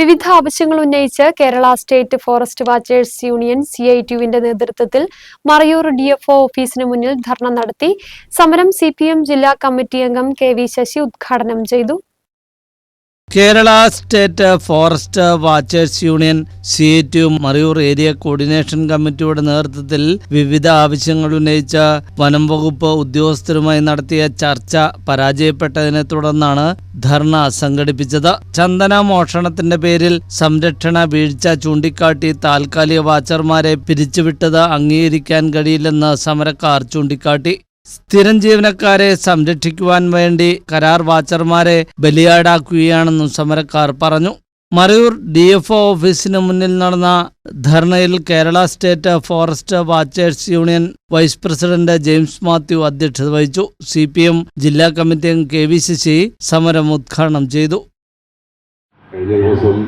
വിവിധ ആവശ്യങ്ങൾ ഉന്നയിച്ച് Kerala state forest watchers union C I ടിയുവിന്റെ നേതൃത്വത്തിൽ മറയൂർ ഡി എഫ് ഒ ഓഫീസിന് മുന്നിൽ ധർണ നടത്തി. സമരം സി ജില്ലാ കമ്മിറ്റി അംഗം കെ വി ശശി ഉദ്ഘാടനം ചെയ്തു. Kerala state forest watchers union C to Marayur area coordination കമ്മിറ്റിയുടെ നേതൃത്വത്തിൽ വിവിധ ആവശ്യങ്ങൾ ഉന്നയിച്ച വനം വകുപ്പ് ഉദ്യോഗസ്ഥരുമായി നടത്തിയ ചർച്ച പരാജയപ്പെട്ടതിനെ തുടർന്നാണ് ധർണ സംഘടിപ്പിച്ചത്. ചന്ദന മോഷണത്തിന്റെ പേരിൽ സംരക്ഷണ വീഴ്ച ചൂണ്ടിക്കാട്ടി താൽക്കാലിക വാച്ചർമാരെ പിരിച്ചുവിട്ടത് അംഗീകരിക്കാൻ കഴിയില്ലെന്ന് സമരക്കാർ ചൂണ്ടിക്കാട്ടി. സ്ഥിരം ജീവനക്കാരെ സംരക്ഷിക്കുവാൻ വേണ്ടി കരാർ വാച്ചർമാരെ ബലിയാടാക്കുകയാണെന്നും സമരക്കാർ പറഞ്ഞു. മറയൂർ ഡി എഫ് ഓഫീസിന് മുന്നിൽ നടന്ന ധർണയിൽ Kerala state forest watchers union vice president James Mathew അധ്യക്ഷത വഹിച്ചു. സി പി എം ജില്ലാ കമ്മിറ്റി അംഗം കെ വി ശശി സമരം ഉദ്ഘാടനം ചെയ്തു. കഴിഞ്ഞ ദിവസം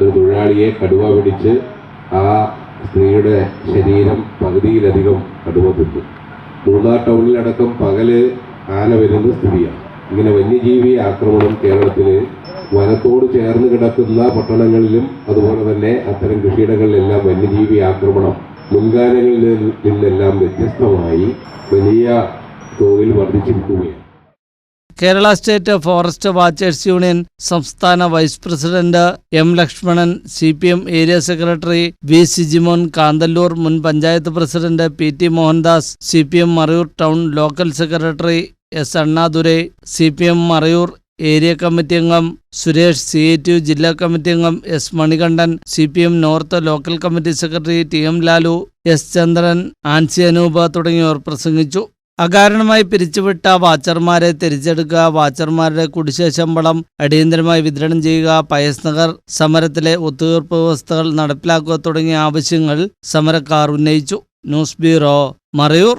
ഒരു തൊഴിലാളിയെ കടുവ പിടിച്ച് ആ സ്ത്രീയുടെ ശരീരം പകുതിയിലധികം തിന്നു മൂന്നാർ ടൗണിലടക്കം പകൽ ആന വരുന്ന സ്ഥിതിയാണ്. ഇങ്ങനെ വന്യജീവി ആക്രമണം കേരളത്തിൽ വനത്തോട് ചേർന്ന് കിടക്കുന്ന പട്ടണങ്ങളിലും അതുപോലെ തന്നെ അത്തരം കൃഷിയിടങ്ങളിലെല്ലാം വന്യജീവി ആക്രമണം മുൻകാലങ്ങളിൽ നിന്നെല്ലാം വ്യത്യസ്തമായി വലിയ തോതിൽ വർദ്ധിച്ചിരിക്കുകയാണ്. Kerala state forest watchers union സംസ്ഥാന vice president M Lakshmanan C area secretary V Sijimon Kanthalloor മുൻ panchayat president P T Mohandas C Marayoor town local secretary S Annadurai C P M Marayoor area committee അംഗം Suresh C A T ജില്ലാ committee അംഗം S Manikandan C P M north local committee secretary T M Lalu S Chandran Ancy Anoopa തുടങ്ങിയവർ പ്രസംഗിച്ചു. അകാരണമായി പിരിച്ചുവിട്ട വാച്ചർമാരെ തിരിച്ചെടുക്കുക വാച്ചർമാരുടെ കുടിശ്ശിക ശമ്പളം അടിയന്തരമായി വിതരണം ചെയ്യുക പയസ് നഗർ സമരത്തിലെ ഒത്തുതീർപ്പ് വ്യവസ്ഥകൾ നടപ്പിലാക്കുക തുടങ്ങിയ ആവശ്യങ്ങൾ സമരക്കാർ ഉന്നയിച്ചു. News bureau Marayoor.